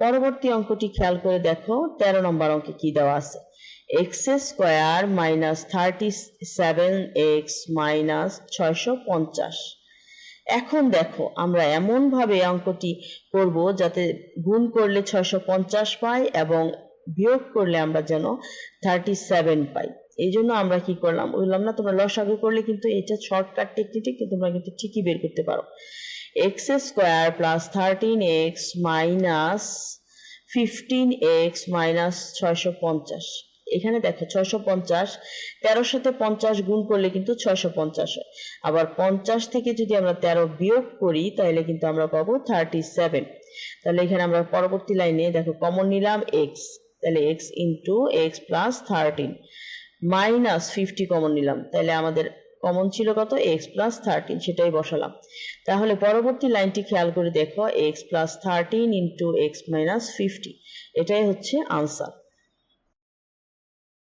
পরবর্তী অঙ্কটি খেয়াল করে দেখো, তেরো নম্বর অঙ্কে কি দেওয়া আছে? X square minus thirty seven x minus ছয়শো পঞ্চাশ। এখন দেখো, আমরা এমন ভাবে অঙ্কটি করব যাতে গুণ করলে ছয়শো পঞ্চাশ পাই এবং বিয়োগ করলে আমরা যেন থার্টি সেভেন পাই। এই জন্য আমরা কি করলাম? বললাম, না, তোমরা লসাগু করলে কিন্তু এটা শর্টকাট টেকনিক তোমরা কিন্তু ঠিকই বের করতে পারো। X square plus thirteen x minus fifteen x minus ছয়শো পঞ্চাশ। এখানে দেখো, ছয়শো পঞ্চাশ, তেরোর সাথে পঞ্চাশ গুণ করলে কিন্তু ছয়শো পঞ্চাশ হয়। আবার পঞ্চাশ থেকে যদি আমরা তেরো বিয়োগ করি, তাহলে কিন্তু আমরা পাবো থার্টি সেভেন তাহলে এখানে আমরা পরবর্তী লাইনে দেখো কমন নিলাম এক্স তাহলে x into x plus thirteen minus fifty common নিলাম। তাহলে আমাদের কমন ছিল কত? এক্স প্লাস থার্টিন সেটাই বসালাম। তাহলে পরবর্তী লাইনটি খেয়াল করে দেখো x plus thirteen into x minus fifty এটাই হচ্ছে আনসার